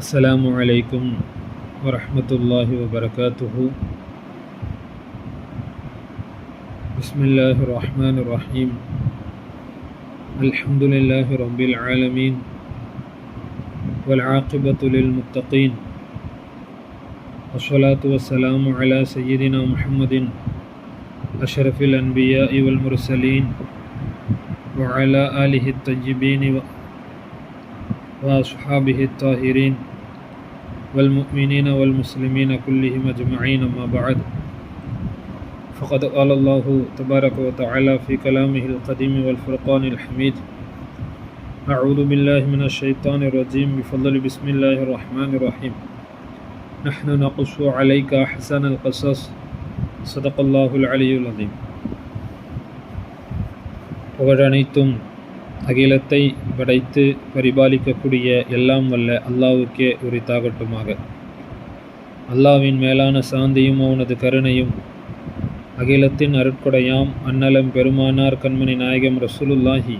السلام عليكم ورحمة الله وبركاته. بسم الله الرحمن الرحيم. الحمد لله رب العالمين والعاقبة للمتقين. والصلاة والسلام على سيدنا محمد أشرف الأنبياء والمرسلين وعلى آله الطيبين وأصحابه الطاهرين. والمؤمنين والمسلمين كلهم أجمعين ما بعد. فقد قال الله تبارك وتعالى في كلامه القديم والفرقان الحميد أعوذ بالله من الشيطان الرجيم بفضل بسم الله الرحمن الرحيم. نحن نقص عليك أحسن القصص. صدق الله العلي العظيم. وغرانيتم அகிலத்தை படைத்து பரிபாலிக்கக்கூடிய எல்லாம் வல்ல அல்லாவுக்கே உரித்தாகட்டுமாக. அல்லாவின் மேலான சாந்தியும் அவனது கருணையும் அகிலத்தின் அருட்கொடையாம் அன்னலம் பெருமானார் கண்மணி நாயகம் ரசூலுல்லாஹி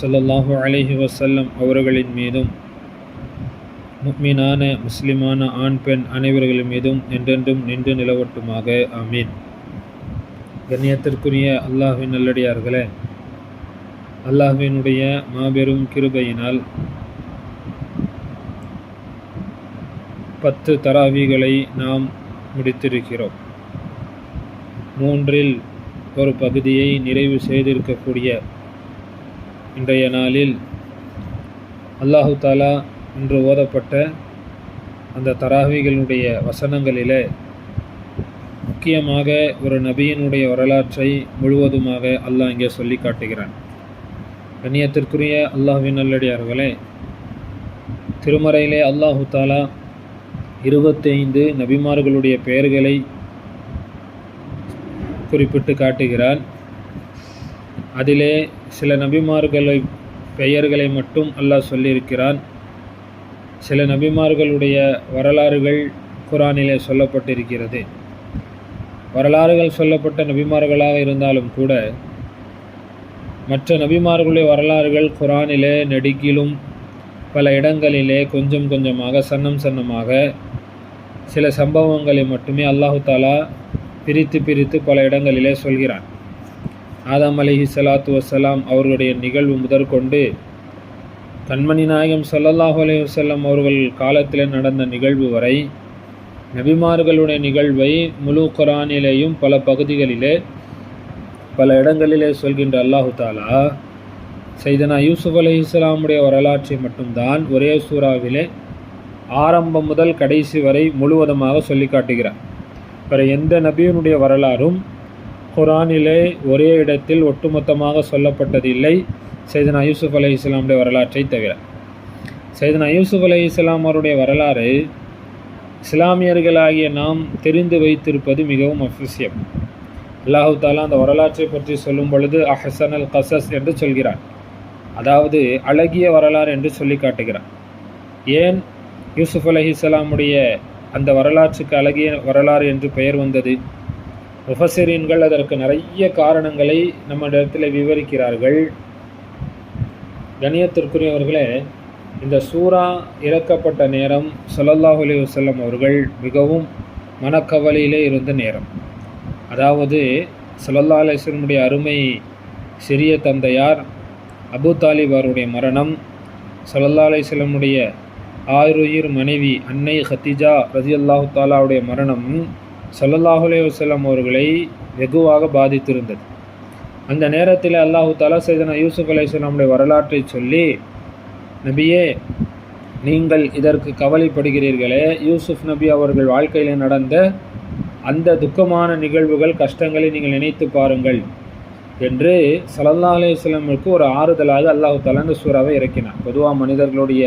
சொல்லல்லாஹு அலஹி வசல்லம் அவர்களின் மீதும் முக்மீனான முஸ்லிமான ஆண் பெண் அனைவர்களின் மீதும் என்றென்றும் நின்று நிலவட்டுமாக. ஆமீன். கண்ணியத்திற்குரிய அல்லாஹ்வின் நல்லடியார்களே அல்லாஹினுடைய மாபெரும் கிருபையினால் பத்து தராவிகளை நாம் முடித்திருக்கிறோம். மூன்றில் ஒரு பகுதியை நிறைவு செய்திருக்கக்கூடிய இன்றைய நாளில் அல்லாஹு தாலா இன்று ஓதப்பட்ட அந்த தராவிகளுடைய வசனங்களிலே முக்கியமாக ஒரு நபியினுடைய வரலாற்றை முழுவதுமாக அல்லாஹ் இங்கே சொல்லி காட்டுகிறான். கண்ணியத்திற்குரிய அல்லாஹ்வின் நல்லடியார்களே திருமறையிலே அல்லாஹு தாலா இருபத்தைந்து நபிமார்களுடைய பெயர்களை குறிப்பிட்டு காட்டுகிறான். அதிலே சில நபிமார்களை பெயர்களை மட்டும் அல்லாஹ் சொல்லியிருக்கிறான். சில நபிமார்களுடைய வரலாறுகள் குரானிலே சொல்லப்பட்டிருக்கிறது. வரலாறுகள் சொல்லப்பட்ட நபிமார்களாக இருந்தாலும் கூட மற்ற நபிமார்களுடைய வரலாறுகள் குரானிலே நெடுக்கிலும் பல இடங்களிலே கொஞ்சம் கொஞ்சமாக சன்னம் சன்னமாக சில சம்பவங்களை மட்டுமே அல்லாஹு தாலா பிரித்து பிரித்து பல இடங்களிலே சொல்கிறான். ஆதாம் அலிஹி சலாத்து வசலாம் அவர்களுடைய நிகழ்வு முதற்கொண்டு கண்மணி நாயகம் சல்லல்லாஹு அலி வஸல்லம் அவர்கள் காலத்தில் நடந்த நிகழ்வு வரை நபிமார்களுடைய நிகழ்வை முழு குரானிலேயும் பல பகுதிகளிலே பல இடங்களிலே சொல்கின்ற அல்லாஹு தாலா சைதனா யூசுப் அலி இஸ்லாமுடைய வரலாற்றை மட்டும்தான் ஒரே சூறாவிலே ஆரம்பம் முதல் கடைசி வரை முழுவதுமாக சொல்லி காட்டுகிறார். வேறு எந்த நபியினுடைய வரலாறும் குரானிலே ஒரே இடத்தில் ஒட்டுமொத்தமாக சொல்லப்பட்டதில்லை சைதனா யூசுப் அலி இஸ்லாமுடைய வரலாற்றை தவிர. சைதனா யூசுப் அலி இஸ்லாம் அவருடைய வரலாறு இஸ்லாமியர்களாகிய நாம் தெரிந்து வைத்திருப்பது மிகவும் அவசியம். அல்லாஹு தாலா அந்த வரலாற்றை பற்றி சொல்லும் பொழுது அஹசன் அல் கசஸ் என்று சொல்கிறான். அதாவது அழகிய வரலாறு என்று சொல்லி காட்டுகிறான். ஏன் யூசுப் அலஹிஸ்லாமுடைய அந்த வரலாற்றுக்கு அழகிய வரலாறு என்று பெயர் வந்தது? முஃபசிரீன்கள் அதற்கு நிறைய காரணங்களை நம்ம இடத்துல விவரிக்கிறார்கள். கணியத்திற்குரியவர்களே இந்த சூரா இறக்கப்பட்ட நேரம் ஸல்லல்லாஹு அலி வல்லம் அவர்கள் மிகவும் மனக்கவலையிலே இருந்த நேரம். அதாவது ஸல்லல்லாஹு அருமை சிறிய தந்தையார் அபு தாலிப் அவருடைய மரணம் ஸல்லல்லாஹு அலைஹி ஆயுருயிர் மனைவி அன்னை ஹத்திஜா ரதியல்லாஹு தாலாவுடைய மரணம் ஸல்லல்லாஹு அலைஹி அவர்களை வெகுவாக பாதித்திருந்தது. அந்த நேரத்தில் அல்லாஹு தாலா சைதனா யூசுப் அலைஹிஸ்ஸலாமுடைய வரலாற்றை சொல்லி நபியே நீங்கள் இதற்கு கவலைப்படுகிறீர்களே. யூசுப் நபி அவர்கள் வாழ்க்கையில் நடந்த அந்த துக்கமான நிகழ்வுகள் கஷ்டங்களை நீங்கள் நினைத்து பாருங்கள் என்று சல்லா அலையுஸ்லமிற்கு ஒரு ஆறுதலாக அல்லாஹு தலங்க சூறாவை இறக்கினார் பொதுவாக மனிதர்களுடைய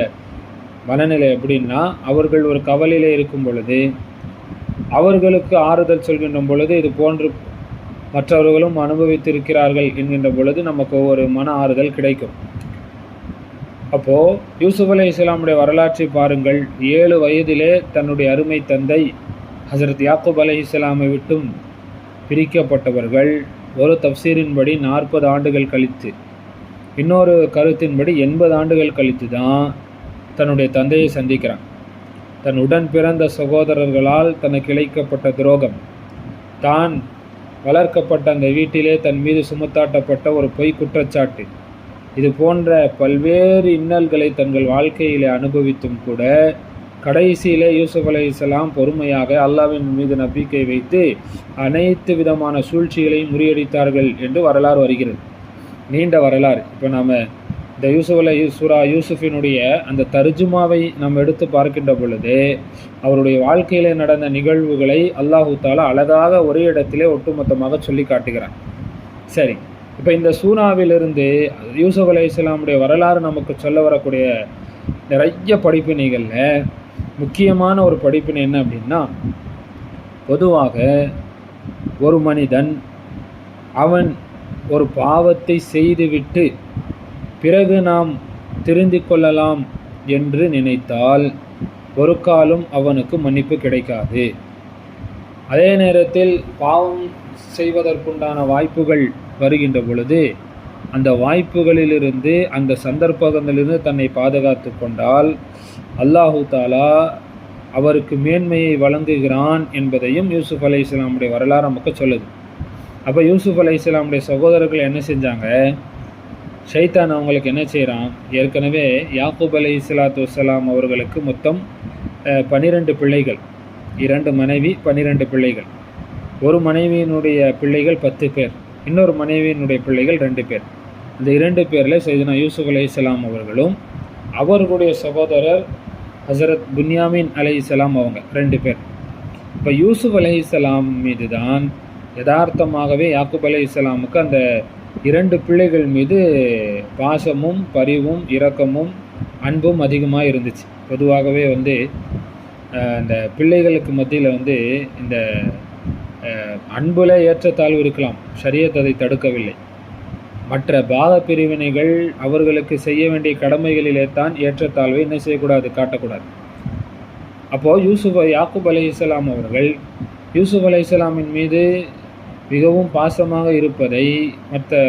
மனநிலை எப்படின்னா அவர்கள் ஒரு கவலையிலே இருக்கும் பொழுது அவர்களுக்கு ஆறுதல் சொல்கின்ற பொழுது இது போன்று மற்றவர்களும் அனுபவித்திருக்கிறார்கள் என்கின்ற பொழுது நமக்கு ஒரு மன ஆறுதல் கிடைக்கும். அப்போது யூசுப் அலி இஸ்லாமுடைய வரலாற்றை பாருங்கள். ஏழு வயதிலே தன்னுடைய அருமை தந்தை ஹசரத் யாக்கூப் அலி இஸ்லாமை விட்டும் பிரிக்கப்பட்டவர்கள் ஒரு தப்சீரின்படி நாற்பது ஆண்டுகள் கழித்து இன்னொரு கருத்தின்படி எண்பது ஆண்டுகள் கழித்து தான் தன்னுடைய தந்தையை சந்திக்கிறான். தன் உடன் பிறந்த சகோதரர்களால் தனக்கு இழைக்கப்பட்ட துரோகம். தான் வளர்க்கப்பட்ட அந்த வீட்டிலே தன் மீது சுமத்தாட்டப்பட்ட ஒரு பொய் குற்றச்சாட்டு. இது போன்ற பல்வேறு இன்னல்களை தங்கள் வாழ்க்கையிலே அனுபவித்தும் கூட கடைசியிலே யூசுப் அலை இஸ்லாம் பொறுமையாக அல்லாவின் மீது நம்பிக்கை வைத்து அனைத்து விதமான சூழ்ச்சிகளையும் முறியடித்தார்கள் என்று வரலாறு வருகிறது. நீண்ட வரலாறு. இப்போ நாம் இந்த யூசுப் அலை சூரா யூசுஃபினுடைய அந்த தர்ஜுமாவை நாம் எடுத்து பார்க்கின்ற பொழுது அவருடைய வாழ்க்கையில் நடந்த நிகழ்வுகளை அல்லாஹு தாலா அழகாக ஒரே இடத்திலே ஒட்டுமொத்தமாக சொல்லி காட்டுகிறான். சரி இப்போ இந்த சூனாவிலிருந்து யூசுப் அலை இஸ்லாமுடைய வரலாறு நமக்கு சொல்ல வரக்கூடிய நிறைய படிப்பினைகளில் முக்கியமான ஒரு படிப்பினை என்ன அப்படின்னா பொதுவாக ஒரு மனிதன் அவன் ஒரு பாவத்தை செய்துவிட்டு பிறகு நாம் திருந்தி கொள்ளலாம் என்று நினைத்தால் ஒரு காலம் அவனுக்கு மன்னிப்பு கிடைக்காது. அதே நேரத்தில் பாவம் செய்வதற்குண்டான வாய்ப்புகள் வருகின்ற பொழுது அந்த வாய்ப்புகளிலிருந்து அந்த சந்தர்ப்பங்களிலிருந்து தன்னை பாதுகாத்து கொண்டால் அல்லாஹு தாலா அவருக்கு மேன்மையை வழங்குகிறான் என்பதையும் யூசுப் அலி இஸ்லாமுடைய வரலாறு நமக்கு சொல்லுது. அப்போ யூசுஃப் அலி இஸ்லாமுடைய சகோதரர்கள் என்ன செஞ்சாங்க? ஷைத்தான் அவங்களுக்கு என்ன செய்கிறான் ஏற்கனவே யாக்கூப் அலி இஸ்லாத்து வலாம் அவர்களுக்கு மொத்தம் பனிரெண்டு பிள்ளைகள். இரண்டு மனைவி பன்னிரெண்டு பிள்ளைகள். ஒரு மனைவியினுடைய பிள்ளைகள் பத்து பேர். இன்னொரு மனைவியினுடைய பிள்ளைகள் ரெண்டு பேர். இந்த இரண்டு பேரில் செய்தனா யூசுப் அலி இஸ்லாம் அவர்களும் அவர்களுடைய சகோதரர் ஹசரத் புன்யாமின் அலி இஸ்லாம் அவங்க ரெண்டு பேர். இப்போ யூசுப் அலி இஸ்லாம் மீது தான் யதார்த்தமாகவே யாக்குப் அலி இஸ்லாமுக்கு அந்த இரண்டு பிள்ளைகள் மீது பாசமும் பரிவும் இரக்கமும் அன்பும் அதிகமாக இருந்துச்சு. பொதுவாகவே வந்து இந்த பிள்ளைகளுக்கு மத்தியில் வந்து இந்த அன்புல ஏற்றத்தாழ்வு இருக்கலாம். ஷரியத் அதை தடுக்கவில்லை. மற்ற பாத பிரிவினைகள் அவர்களுக்கு செய்ய வேண்டிய கடமைகளிலே தான் ஏற்றத்தாழ்வை என்ன செய்யக்கூடாது? காட்டக்கூடாது. அப்போது யூசுப் யாக்குப் அலி இஸ்லாம் அவர்கள் யூசுப் அலி இஸ்லாமின் மீது மிகவும் பாசமாக இருப்பதை மற்ற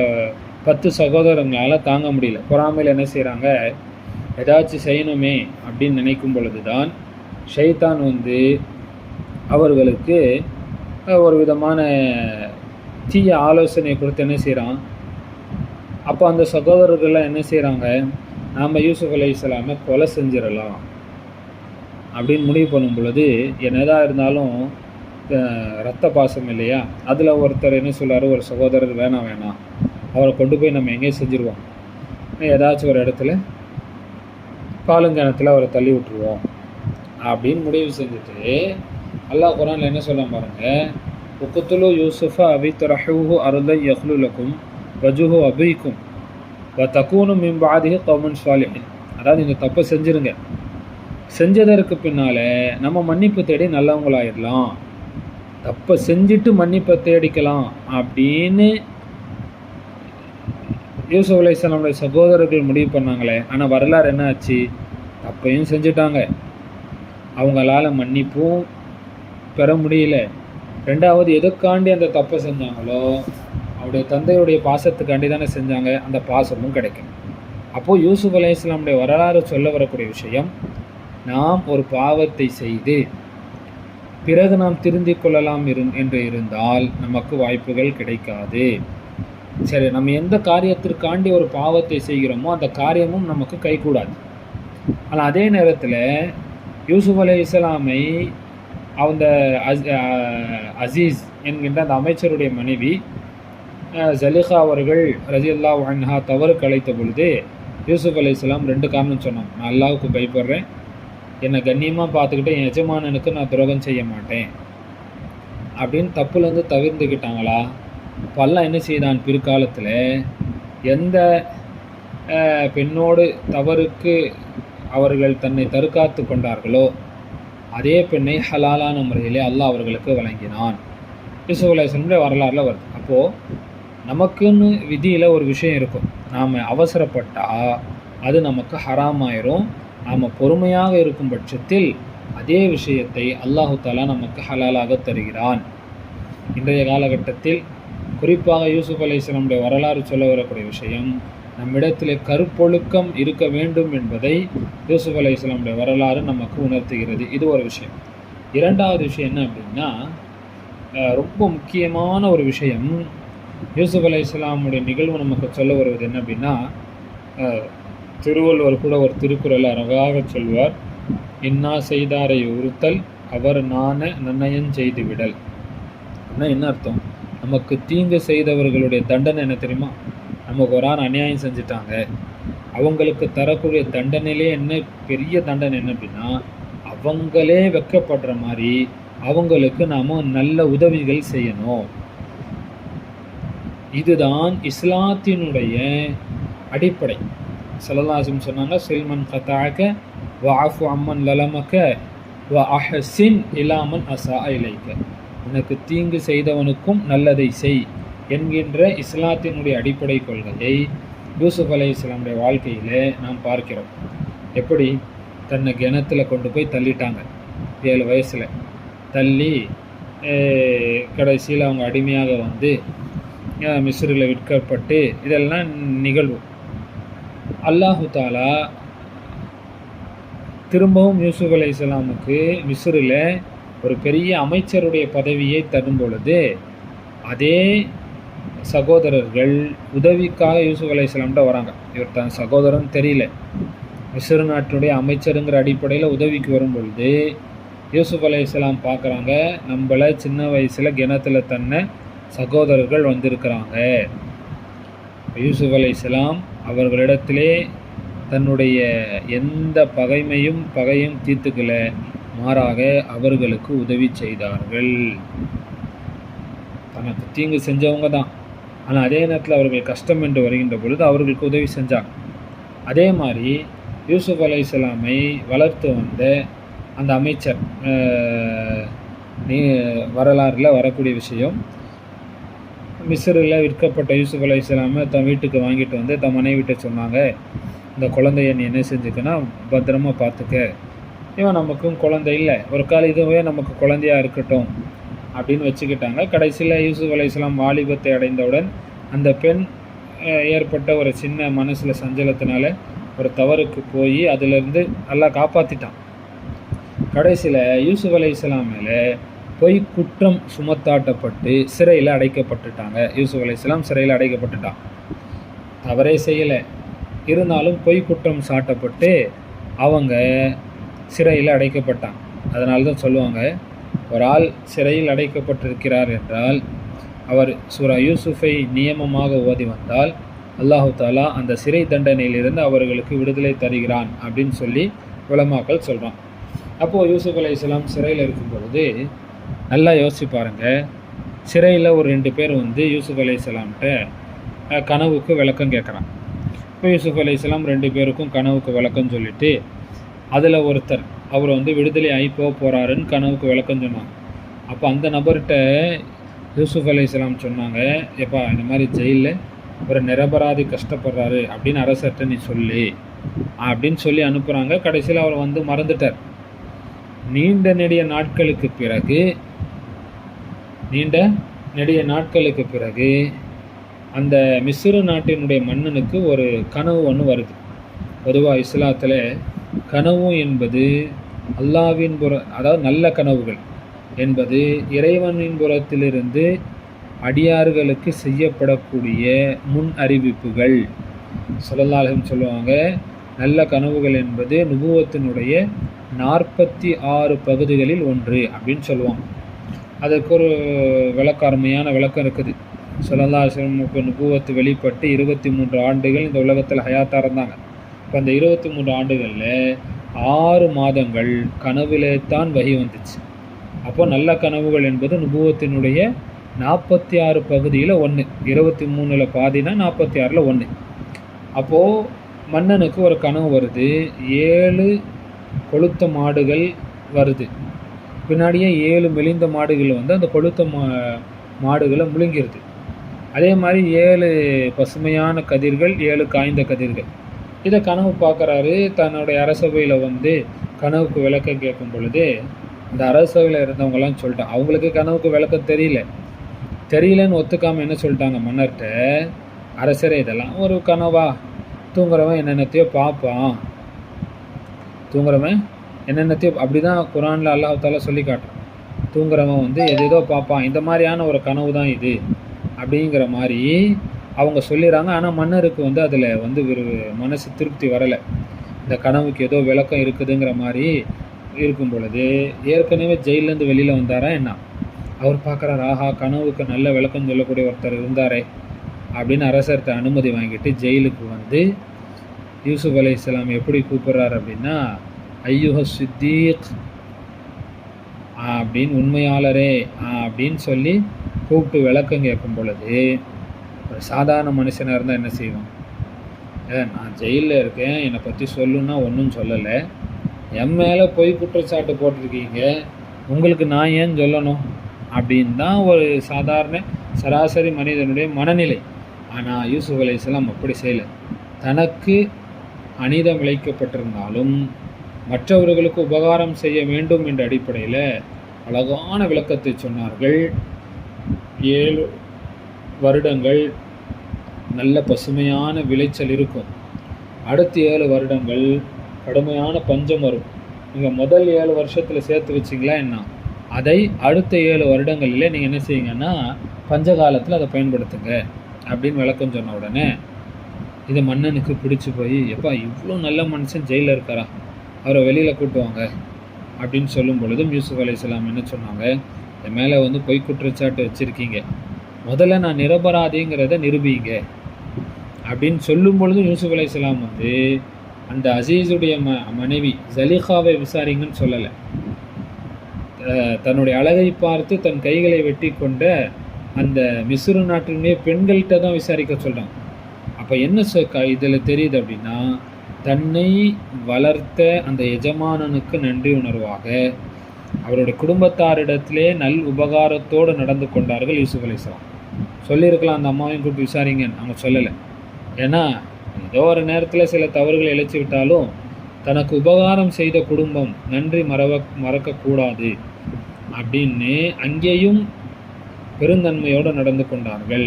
பத்து சகோதரங்களால் தாங்க முடியல. பொறாமையில் என்ன செய்கிறாங்க ஏதாச்சும் செய்யணுமே அப்படின்னு நினைக்கும் பொழுது தான் ஷைத்தான் வந்து அவர்களுக்கு ஒரு விதமான தீய ஆலோசனை கொடுத்து என்ன செய்கிறான் அப்போ அந்த சகோதரர்கள்லாம் என்ன செய்கிறாங்க நாம் யூசுஃப் அலி இஸ்லாமை கொலை செஞ்சிடலாம். அப்படின்னு முடிவு பண்ணும் பொழுது என்னதான் இருந்தாலும் ரத்த பாசம் இல்லையா? அதில் ஒருத்தர் என்ன சொல்கிறார் ஒரு சகோதரர் வேணாம் வேணாம். அவரை கொண்டு போய் நம்ம எங்கேயும் செஞ்சுருவோம். ஏதாச்சும் ஒரு இடத்துல பாலுங்கிணத்தில் அவரை தள்ளி விட்டுருவோம். அப்படின்னு முடிவு செஞ்சுட்டு அல்லாஹ் குரானில் என்ன சொல்ல பாருங்கள் உக்குத்துலு யூசுஃபா அபி தரஹூஹு அருளை யஹ்லுலக்கும் ரஜுஹோ அபிக்கும். வ தக்கூனும் மேம்பாதிக கவுமன் சுவாலிஹின் அதாவது இந்த தப்பை செஞ்சுருங்க. செஞ்சதற்கு பின்னால் நம்ம மன்னிப்பு தேடி நல்லவங்களாயிடலாம் தப்பை செஞ்சுட்டு மன்னிப்பை தேடிக்கலாம் அப்படின்னு யூசுப் அலைசலாமுடைய சகோதரர்கள் முடிவு பண்ணாங்களே. ஆனால் வரலாறு என்ன ஆச்சு? தப்பையும் செஞ்சுட்டாங்க. அவங்களால மன்னிப்பும் பெற முடியல. ரெண்டாவது எதுக்காண்டி அந்த தப்பை செஞ்சாங்களோ அவருடைய தந்தையுடைய பாசத்துக்காண்டி தானே செஞ்சாங்க அந்த பாசமும் கிடைக்கும். அப்போது யூசுப் அலி இஸ்லாமுடைய வரலாறு சொல்ல வரக்கூடிய விஷயம் நாம் ஒரு பாவத்தை செய்து பிறகு நாம் திருந்திக் கொள்ளலாம் இரு என்று இருந்தால் நமக்கு வாய்ப்புகள் கிடைக்காது. சரி நம்ம எந்த காரியத்திற்காண்டி ஒரு பாவத்தை செய்கிறோமோ அந்த காரியமும் நமக்கு கைகூடாது. ஆனால் அதே நேரத்தில் யூசுப் அலி இஸ்லாமை அந்த அசீஸ் என்கின்ற அந்த அமைச்சருடைய மனைவி ஜலிஹா அவர்கள் ரஜில்லா வான்ஹா தவறு கலைத்த பொழுது யூசுப் அலி இஸ்லாம் ரெண்டு காரணம் சொன்னாங்க. நான் அல்லாவுக்கு பயப்படுறேன். என்னை கண்ணியமாக பார்த்துக்கிட்டு என் எஜமானனுக்கு நான் துரோகம் செய்ய மாட்டேன். அப்படின்னு தப்புலேருந்து தவிர்த்துக்கிட்டாங்களா? பல்லாம் என்ன செய்தான்? பிற்காலத்தில் எந்த பெண்ணோடு தவறுக்கு அவர்கள் தன்னை தற்காத்து கொண்டார்களோ அதே பெண்ணை ஹலாலான முறையிலே அல்லாஹ் அவர்களுக்கு வழங்கினான். யூசுப் அலைசனுடைய வரலாறில் வருது. அப்போது நமக்குன்னு விதியில் ஒரு விஷயம் இருக்கும். நாம் அவசரப்பட்டால் அது நமக்கு ஹராமாயிரும். நாம் பொறுமையாக இருக்கும் பட்சத்தில் அதே விஷயத்தை அல்லாஹு தாலா நமக்கு ஹலாலாக தருகிறான். இன்றைய காலகட்டத்தில் குறிப்பாக யூசுப் அலி இஸ்லாமுடைய வரலாறு சொல்ல வரக்கூடிய விஷயம் நம்மிடத்தில் கருப்பொழுக்கம் இருக்க வேண்டும் என்பதை யூசுப் அலி இஸ்லாமுடைய வரலாறு நமக்கு உணர்த்துகிறது. இது ஒரு விஷயம். இரண்டாவது விஷயம் என்ன அப்படின்னா ரொம்ப முக்கியமான ஒரு விஷயம் யூசுப் அலி இஸ்லாமுடைய நிகழ்வு நமக்கு சொல்ல வருவது என்ன அப்படின்னா அஹ், திருவள்ளுவர் கூட ஒரு திருக்குறள் அழகாக சொல்வார். இன்னா செய்தாரை உறுத்தல் அவர் நான நன்னயம் செய்து விடல். ஆனால் என்ன அர்த்தம்? நமக்கு தீங்கு செய்தவர்களுடைய தண்டனை என்ன தெரியுமா? நமக்கு ஒரு ஆள் அநியாயம் செஞ்சுட்டாங்க. அவங்களுக்கு தரக்கூடிய தண்டனையிலே என்ன பெரிய தண்டனை என்ன அப்படின்னா அவங்களே வைக்கப்படுற மாதிரி அவங்களுக்கு நாம் நல்ல உதவிகள் செய்யணும். இதுதான் இஸ்லாத்தினுடைய அடிப்படை. சலல்லாசிம் சொன்னாங்க சில்மன் கத்தாக்க வாஃபு அம்மன் லலமக்க வ அஹசின் இலாமன் அசா இலைக்க உனக்கு தீங்கு செய்தவனுக்கும் நல்லதை செய் என்கின்ற இஸ்லாத்தினுடைய அடிப்படை கொள்கையை யூசுப் அலை இஸ்லாமுடைய வாழ்க்கையில் நாம் பார்க்கிறோம். எப்படி? தன்னை கிணத்துல கொண்டு போய் தள்ளிட்டாங்க. ஏழு வயசில். தள்ளி கடைசியில் அவங்க அடிமையாக வந்து மிஸ்ரில் விற்கப்பட்டு இதெல்லாம் நிகழ்வு. அல்லாஹு தாலா திரும்பவும் யூசுப் அலை இஸ்லாமுக்கு மிஸ்ரில் ஒரு பெரிய அமைச்சருடைய பதவியை தரும் பொழுது அதே சகோதரர்கள் உதவிக்காக யூசுப் அலை இஸ்லாம்கிட்ட வராங்க. இவர் தன் சகோதரன் தெரியல. மிஸ்ரு நாட்டினுடைய அமைச்சருங்கிற அடிப்படையில் உதவிக்கு வரும் பொழுது யூசுப் அலை இஸ்லாம் பார்க்குறாங்க நம்மளை சின்ன வயசில் கிணத்துல தன்ன சகோதரர்கள் வந்திருக்கிறாங்க. யூசுப் அலை இஸ்லாம் அவர்களிடத்திலே தன்னுடைய எந்த பகைமையும் பகையும் தீர்த்துக்கல மாறாக அவர்களுக்கு உதவி செய்தார்கள். தனக்கு தீங்கு செஞ்சவங்க தான். ஆனால் அதே நேரத்தில் அவர்கள் கஷ்டம் என்று வருகின்ற பொழுது அவர்களுக்கு உதவி செஞ்சாங்க. அதே மாதிரி யூசுப் அலை இஸ்லாமை வளர்த்து வந்த அந்த அமைச்சர் நீ வரலாறில் வரக்கூடிய விஷயம் மிஸ்ரில் விற்கப்பட்ட யூசுப் அலி இஸ்லாமை தன் வீட்டுக்கு வாங்கிட்டு வந்து தன் மனைவிட்ட சொன்னாங்க இந்த குழந்தைய நீ என்ன செஞ்சுக்கன்னா பத்திரமா பார்த்துக்க. இவன் நமக்கும் குழந்தை இல்லை. ஒரு கால இதுவே நமக்கு குழந்தையா இருக்கட்டும் அப்படின்னு வச்சுக்கிட்டாங்க. கடைசியில் யூசுப் அலி இஸ்லாம் வாலிபத்தை அடைந்தவுடன் அந்த பெண் ஏற்பட்ட ஒரு சின்ன மனசில் சஞ்சலத்தினால ஒரு தவறுக்கு போய் அதிலிருந்து நல்லா காப்பாற்றிட்டான் கடைசியில் யூசுப் அலி இஸ்லாம் மேலே பொய் குற்றம் சுமத்தாட்டப்பட்டு சிறையில் அடைக்கப்பட்டுட்டாங்க. யூசுப் அலை இஸ்லாம் சிறையில் அடைக்கப்பட்டுட்டான். தவறே செய்யலை. இருந்தாலும் பொய் குற்றம் சாட்டப்பட்டு அவங்க சிறையில் அடைக்கப்பட்டான். அதனால தான் சொல்லுவாங்க ஒரு ஆள் சிறையில் அடைக்கப்பட்டிருக்கிறார் என்றால் அவர் சூரா யூசுஃபை நியமமாக ஓதி வந்தால் அல்லாஹு தாலா அந்த சிறை தண்டனையிலிருந்து அவர்களுக்கு விடுதலை தருகிறான் அப்படின்னு சொல்லி உலமாக்கள் சொல்கிறான் அப்போது யூசுப் அலை இஸ்லாம் சிறையில் இருக்கும் பொழுது நல்லா யோசிச்சு பாருங்கள் சிறையில் ஒரு ரெண்டு பேர் வந்து யூசுஃப் அலை இஸ்லாம்கிட்ட கனவுக்கு விளக்கம் கேட்குறான். இப்போ யூசுஃப் அலை இஸ்லாம் ரெண்டு பேருக்கும் கனவுக்கு விளக்கம் சொல்லிட்டு அதில் ஒருத்தர் அவர் வந்து விடுதலை ஆகி போக போகிறாருன்னு கனவுக்கு விளக்கம் சொன்னாங்க. அப்போ அந்த நபர்கிட்ட யூசுஃப் அலை இஸ்லாம் சொன்னாங்க எப்பா இந்த மாதிரி ஜெயிலில் ஒரு நிரபராதி கஷ்டப்படுறாரு அப்படின்னு அரசர்கிட்ட நீ சொல்லி அப்படின்னு சொல்லி அனுப்புகிறாங்க கடைசியில் அவர் வந்து மறந்துட்டார். நீண்ட நெடிய நாட்களுக்கு பிறகு நீண்ட நெடிய நாட்களுக்கு பிறகு அந்த மிஸ்ரு நாட்டினுடைய மன்னனுக்கு ஒரு கனவு ஒன்று வருது. பொதுவாக இஸ்லாத்தில் கனவு என்பது அல்லாவின் புற அதாவது நல்ல கனவுகள் என்பது இறைவனின் புறத்திலிருந்து அடியார்களுக்கு செய்யப்படக்கூடிய முன் அறிவிப்புகள். சொல்லலாலும் சொல்லுவாங்க நல்ல கனவுகள் என்பது நுபுவத்தினுடைய நாற்பத்தி ஆறு பகுதிகளில் ஒன்று அப்படின்னு சொல்லுவாங்க. அதற்கு ஒரு விளக்க அருமையான விளக்கம் இருக்குது. சொல்லல்லாசனுக்கு நுபுவத்து வெளிப்பட்டு இருபத்தி மூன்று ஆண்டுகள் இந்த உலகத்தில் ஹயாத்தாக இருந்தாங்க. இப்போ அந்த இருபத்தி மூன்று ஆண்டுகளில் ஆறு மாதங்கள் கனவிலே தான் வகி வந்துச்சு. அப்போ நல்ல கனவுகள் என்பது நுபுவத்தினுடைய நாற்பத்தி ஆறு பகுதியில் ஒன்று இருபத்தி மூணில் பாதினா நாற்பத்தி ஆறில் ஒன்று அப்போது மன்னனுக்கு ஒரு கனவு வருது. ஏழு கொளுத்த மாடுகள் வருது. பின்னாடியே ஏழு மெலிந்த மாடுகள் வந்து அந்த கொளுத்த மா மாடுகளை முழுங்கிருது. அதே மாதிரி ஏழு பசுமையான கதிர்கள் ஏழு காய்ந்த கதிர்கள். இதை கனவு பார்க்குறாரு. தன்னுடைய அரசவையில் வந்து கனவுக்கு விளக்கம் கேட்கும் பொழுது அந்த அரசவையில் இருந்தவங்கலாம் சொல்லிட்டான் அவங்களுக்கு கனவுக்கு விளக்கம் தெரியல. தெரியலன்னு ஒத்துக்காமல் என்ன சொல்லிட்டாங்க மன்னர்கிட்ட? அரசரே இதெல்லாம் ஒரு கனவா? தூங்குறவன் என்னென்னத்தையோ பார்ப்பான். தூங்குறவன்? என்னென்னத்தையும் அப்படி தான் குரானில் அல்லாஹால சொல்லி காட்டுறான். தூங்குறவன் வந்து எதேதோ பார்ப்பான் இந்த மாதிரியான ஒரு கனவு தான் இது அப்படிங்கிற மாதிரி அவங்க சொல்லிடுறாங்க. ஆனால் மன்னருக்கு வந்து அதில் வந்து ஒரு மனசு திருப்தி வரலை. இந்த கனவுக்கு ஏதோ விளக்கம் இருக்குதுங்கிற மாதிரி இருக்கும் பொழுது ஏற்கனவே ஜெயிலேருந்து வெளியில் வந்தாரா என்ன? அவர் பார்க்குறாரு ஆஹா கனவுக்கு நல்ல விளக்கம் சொல்லக்கூடிய ஒருத்தர் இருந்தாரே அப்படின்னு அரசர்கிட்ட அனுமதி வாங்கிட்டு ஜெயிலுக்கு வந்து யூசுப் அலி இஸ்லாம் எப்படி கூப்பிட்றாரு அப்படின்னா ஐயுஹ சித்தீக். அப்படின்னு உண்மையாளரே அப்படின்னு சொல்லி கூப்பிட்டு விளக்கம் கேட்கும் பொழுது ஒரு சாதாரண மனுஷனாக இருந்தால் என்ன செய்வோம் ஏ நான் ஜெயிலில் இருக்கேன் என்னை பற்றி சொல்லுன்னா ஒன்றும் சொல்லலை. என் மேலே பொய் குற்றச்சாட்டு போட்டிருக்கீங்க உங்களுக்கு நான் ஏன் சொல்லணும்? அப்படின்னு தான் ஒரு சாதாரண சராசரி மனிதனுடைய மனநிலை. ஆனால் யூசுஃப் அலி அப்படி செய்யலை. தனக்கு அநீதம் விளைக்கப்பட்டிருந்தாலும் மற்றவர்களுக்கு உபகாரம் செய்ய வேண்டும் என்ற அடிப்படையில் அழகான விளக்கத்தை சொன்னார்கள். ஏழு வருடங்கள் நல்ல பசுமையான விளைச்சல் இருக்கும். அடுத்த ஏழு வருடங்கள் கடுமையான பஞ்சம் வரும். நீங்கள் முதல் ஏழு வருஷத்தில் சேர்த்து வச்சிங்களா என்ன? அதை அடுத்த ஏழு வருடங்களிலே நீங்கள் என்ன செய்யுங்கன்னா பஞ்சகாலத்தில் அதை பயன்படுத்துங்க அப்படின்னு விளக்கம் சொன்ன உடனே இது மன்னனுக்கு பிடிச்சி போய் எப்பா இவ்வளோ நல்ல மனுஷன் ஜெயிலில் இருக்காரா? அவரை வெளியில் கூட்டுவாங்க அப்படின்னு சொல்லும் பொழுதும் அலி இஸ்லாம் என்ன சொன்னாங்க? என் மேலே வந்து பொய் குற்றச்சாட்டு வச்சுருக்கீங்க. முதல்ல நான் நிரபராதிங்கிறத நிரூபிங்க. அப்படின்னு சொல்லும் பொழுதும் அலி இஸ்லாம் வந்து அந்த அசீஸுடைய ம மனைவி ஜலிஹாவை விசாரிங்கன்னு சொல்லலை. தன்னுடைய அழகை பார்த்து தன் கைகளை வெட்டி கொண்ட அந்த மிஸ்ரு நாட்டினுடைய பெண்கள்கிட்ட தான் விசாரிக்க சொல்கிறாங்க அப்போ என்ன இதில் தெரியுது அப்படின்னா தன்னை வளர்த்த அந்த எஜமானனுக்கு நன்றி உணர்வாக. அவருடைய குடும்பத்தாரிடத்திலே நல் உபகாரத்தோடு நடந்து கொண்டார்கள் யூசுப் அலிஸ்லாம் சொல்லியிருக்கலாம் அந்த அம்மாவையும் கூப்பிட்டு விசாரிங்கன்னு. அவங்க சொல்லலை. ஏன்னா ஏதோ ஒரு நேரத்தில் சில தவறுகள் இழைச்சி விட்டாலும் தனக்கு உபகாரம் செய்த குடும்பம் நன்றி மறவ மறக்கக்கூடாது அப்படின்னு அங்கேயும் பெருந்தன்மையோடு நடந்து கொண்டார்கள்.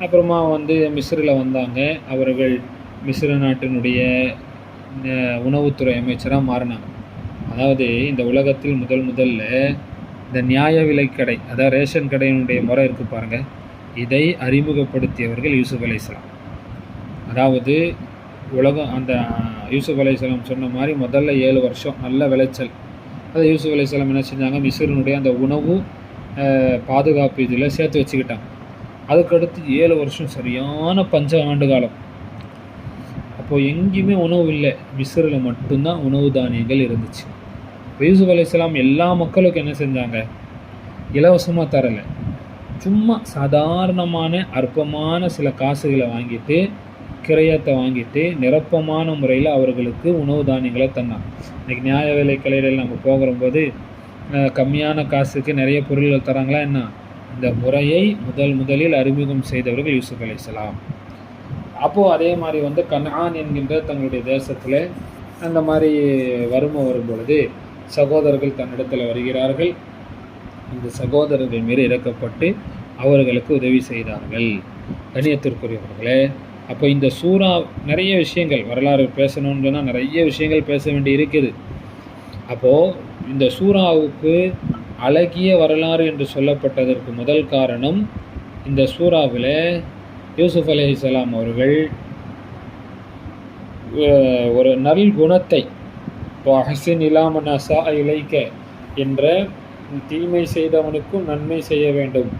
அப்புறமா வந்து மிஸ்ரில் வந்தாங்க. அவர்கள் மிஸ்ர நாட்டினுடைய உணவுத்துறை அமைச்சராக மாறினாங்க. அதாவது இந்த உலகத்தில் முதல் முதல்ல இந்த நியாய விலை கடை அதாவது ரேஷன் கடையினுடைய முறை இருக்குது பாருங்கள் இதை அறிமுகப்படுத்தியவர்கள் யூசுப் அலைஸ்லாம் அதாவது உலகம் அந்த யூசுப் அலையாம் சொன்ன மாதிரி முதல்ல ஏழு வருஷம் நல்ல விளைச்சல். அதை யூசுப் அலையாம் என்ன செஞ்சாங்க? மிஸ்ரனுடைய அந்த உணவு பாதுகாப்பு இதில் சேர்த்து வச்சுக்கிட்டாங்க. அதுக்கடுத்து ஏழு வருஷம் சரியான பஞ்ச ஆண்டு காலம். அப்போது எங்கேயுமே உணவு இல்லை. மிஸ்ரில் மட்டும்தான் உணவு தானியங்கள் இருந்துச்சு. யூசுப் அலையாம் எல்லா மக்களுக்கும் என்ன செஞ்சாங்க? இலவசமாக தரலை. சும்மா சாதாரணமான அற்பமான சில காசுகளை வாங்கிட்டு கிரயத்தை வாங்கிட்டு நிரப்பமான முறையில் அவர்களுக்கு உணவு தானியங்களை தந்தான். இன்றைக்கி நியாய விலை கலையில் நம்ம போகிறபோது கம்மியான காசுக்கு நிறைய பொருள்கள் தராங்களா என்ன? இந்த முறையை முதல் முதலில் அறிமுகம் செய்தவர்கள் யூசுப் அலிஸ்லாம் அப்போது அதே மாதிரி வந்து கனான் என்கின்ற தங்களுடைய தேசத்தில் அந்த மாதிரி வறுமை வரும்பொழுது சகோதரர்கள் தன்னிடத்தில் வருகிறார்கள். இந்த சகோதரர்கள் மீது இறக்கப்பட்டு அவர்களுக்கு உதவி செய்தார்கள். கணியத்திற்குரியவர்களே அப்போ இந்த சூறா நிறைய விஷயங்கள் வரலாறு பேசணும்னு சொன்னால் நிறைய விஷயங்கள் பேச வேண்டி இருக்குது. அப்போது இந்த சூறாவுக்கு அழகிய வரலாறு என்று சொல்லப்பட்டதற்கு முதல் காரணம் இந்த சூறாவில் யூசுப் இஸ்லாம் அவர்கள் ஒரு நல் குணத்தை இப்போ அஹசின் இலாமன் அசா இலைக்க என்ற தீமை செய்தவனுக்கும் நன்மை செய்ய வேண்டும்.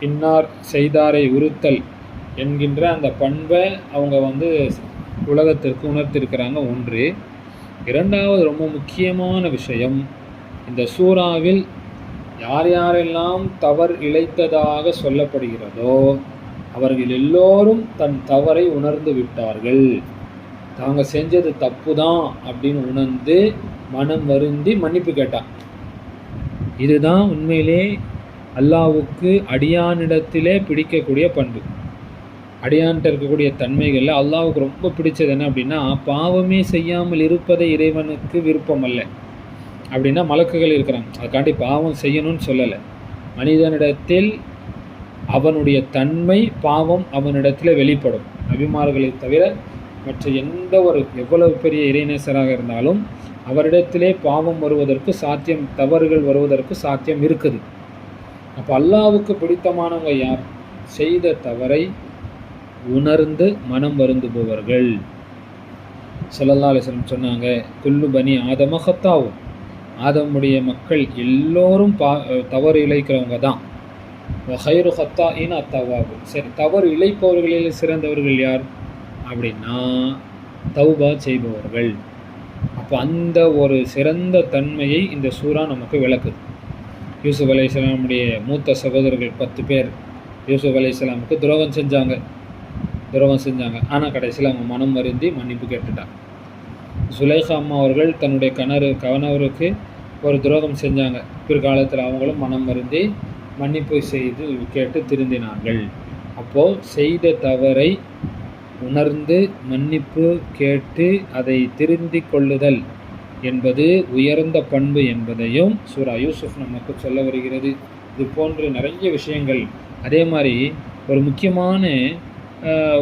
இன்னார் செய்தாரை உறுத்தல் என்கின்ற அந்த பண்பை அவங்க வந்து உலகத்திற்கு உணர்த்திருக்கிறாங்க. ஒன்று. இரண்டாவது ரொம்ப முக்கியமான விஷயம் இந்த சூறாவில் யார் யாரெல்லாம் தவறு இழைத்ததாக சொல்லப்படுகிறதோ அவர்கள் எல்லோரும் தன் தவறை உணர்ந்து விட்டார்கள். தாங்க செஞ்சது தப்பு தான் அப்படின்னு உணர்ந்து மனம் வருந்தி மன்னிப்பு கேட்டான். இதுதான் உண்மையிலே அல்லாவுக்கு அடியானிடத்திலே பிடிக்கக்கூடிய பண்பு. அடியான்ட்டு இருக்கக்கூடிய தன்மைகளில் அல்லாவுக்கு ரொம்ப பிடிச்சது என்ன அப்படின்னா பாவமே செய்யாமல் இருப்பதை இறைவனுக்கு விருப்பம் அல்ல. அப்படின்னா மலக்குகள் இருக்கிறாங்க. அதுக்காண்டி பாவம் செய்யணும்னு சொல்லலை. மனிதனிடத்தில் அவனுடைய தன்மை பாவம் அவனிடத்தில் வெளிப்படும். நபிமார்களை தவிர மற்ற எந்த ஒரு எவ்வளவு பெரிய இறைநேசராக இருந்தாலும் அவரிடத்திலே பாவம் வருவதற்கு சாத்தியம் தவறுகள் வருவதற்கு சாத்தியம் இருக்குது. அப்போ அல்லாவுக்கு பிடித்தமானவங்க யார்? செய்த தவறை உணர்ந்து மனம் வருந்துபவர்கள். ஸல்லல்லாஹு சொன்னாங்க குல்லு பனி ஆதம ஹத்தாவும். ஆதமுடைய மக்கள் எல்லோரும் பா தவறு இழைக்கிறவங்க தான். ஹைரு ஹத்தா இன் அத்தவாபு சரி தவறு இழைப்பவர்களில் சிறந்தவர்கள் யார்? அப்படின்னா தௌபா செய்பவர்கள். அப்போ அந்த ஒரு சிறந்த தன்மையை இந்த சூறா நமக்கு விளக்குது. யூசுப் அலைஹிஸ்ஸலாமுடைய மூத்த சகோதரர்கள் பத்து பேர் யூசுப் அலைஹிஸ்ஸலாமுக்கு துரோகம் செஞ்சாங்க. துரோகம் செஞ்சாங்க. ஆனால் கடைசியில் அவங்க மனம் வருந்தி மன்னிப்பு கேட்டுட்டாங்க. சுலேகா அம்மா அவர்கள் தன்னுடைய கணவர் கணவருக்கு ஒரு துரோகம் செஞ்சாங்க. பிற்காலத்தில் அவங்களும் மனம் வருந்தி மன்னிப்பு செய்து கேட்டு திருந்தினார்கள். அப்போது செய்த தவறை உணர்ந்து மன்னிப்பு கேட்டு அதை திருந்தி கொள்ளுதல் என்பது உயர்ந்த பண்பு என்பதையும் சூரா யூசுப் நமக்கு சொல்ல வருகிறது. இது போன்ற நிறைய விஷயங்கள். அதே மாதிரி ஒரு முக்கியமான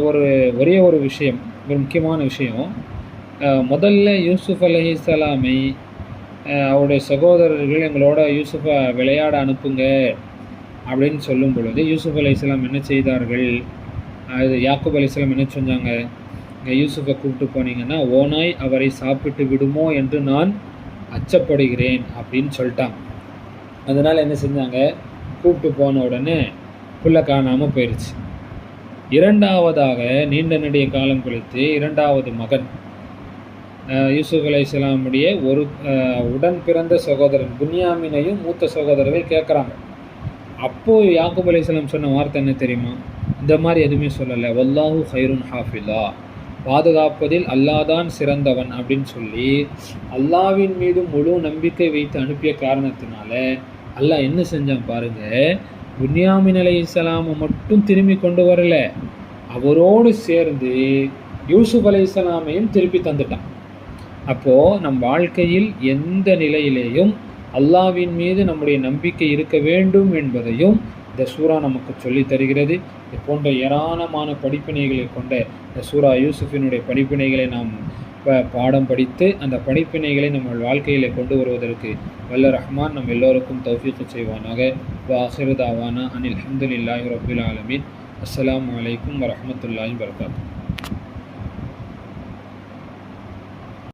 ஒரு ஒரே ஒரு விஷயம் ஒரு முக்கியமான விஷயம். முதல்ல யூசுப் அலஹி ஆஹ், அவருடைய சகோதரர்கள் எங்களோட யூசுஃபை விளையாட அனுப்புங்க. அப்படின்னு சொல்லும் பொழுது யூசுஃப் அலி இஸ்லாம் என்ன செய்தார்கள்? அது யாக்குப் அலி இஸ்லாம் என்ன செஞ்சாங்க? இங்கே யூசுஃபை கூப்பிட்டு போனீங்கன்னா ஓனாய் அவரை சாப்பிட்டு விடுமோ என்று நான் அச்சப்படுகிறேன் அப்படின்னு சொல்லிட்டான் அதனால் என்ன செஞ்சாங்க? கூப்பிட்டு போன உடனே புள்ள காணாமல் போயிடுச்சு இரண்டாவதாக நீண்ட நெடிய காலம் கழித்து இரண்டாவது மகன் அஹ், யூசுப் இஸ்லாமுடைய ஒரு உடன் பிறந்த சகோதரன் புன்யாமினையும் மூத்த சகோதரர்கள் கேட்குறாங்க. அப்போது யாக்கூப் அலைஹிஸ்ஸலாம் சொன்ன வார்த்தை என்ன தெரியுமா? இந்த மாதிரி எதுவுமே சொல்லலை. வல்லாஹு ஹைருன் ஹாஃபிலா. பாதுகாப்பதில் அல்லாதான் சிறந்தவன் அப்படின்னு சொல்லி அல்லாவின் மீது முழு நம்பிக்கை வைத்து அனுப்பிய காரணத்தினால அல்லாஹ் என்ன செஞ்சான் பாருங்க? புன்யாமின் அலைஹிஸ்ஸலாமை மட்டும் திரும்பி கொண்டு வரல. அவரோடு சேர்ந்து யூசுப் அலைஹிஸ்ஸலாமையும் திருப்பி தந்துட்டான். அப்போது நம் வாழ்க்கையில் எந்த நிலையிலேயும் அல்லாவின் மீது நம்முடைய நம்பிக்கை இருக்க வேண்டும் என்பதையும் இந்த சூரா நமக்கு சொல்லித் தருகிறது. இது போன்ற ஏராளமான படிப்பினைகளை கொண்ட இந்த சூரா யூசுஃபினுடைய படிப்பினைகளை நாம் ப- பாடம் படித்து அந்த படிப்பினைகளை நம்ம வாழ்க்கையில் கொண்டு வருவதற்கு வல்ல ரஹ்மான் நம் எல்லோருக்கும் தௌஃபீக்கு செய்வானாக. வாஹிருதாவானா அனில் அஹமதுல்லாஹி ரபுல் ஆலமின். அஸ்லாம் அலைக்கும் வரமத்துல்லாஹி வபரகாத்துஹு.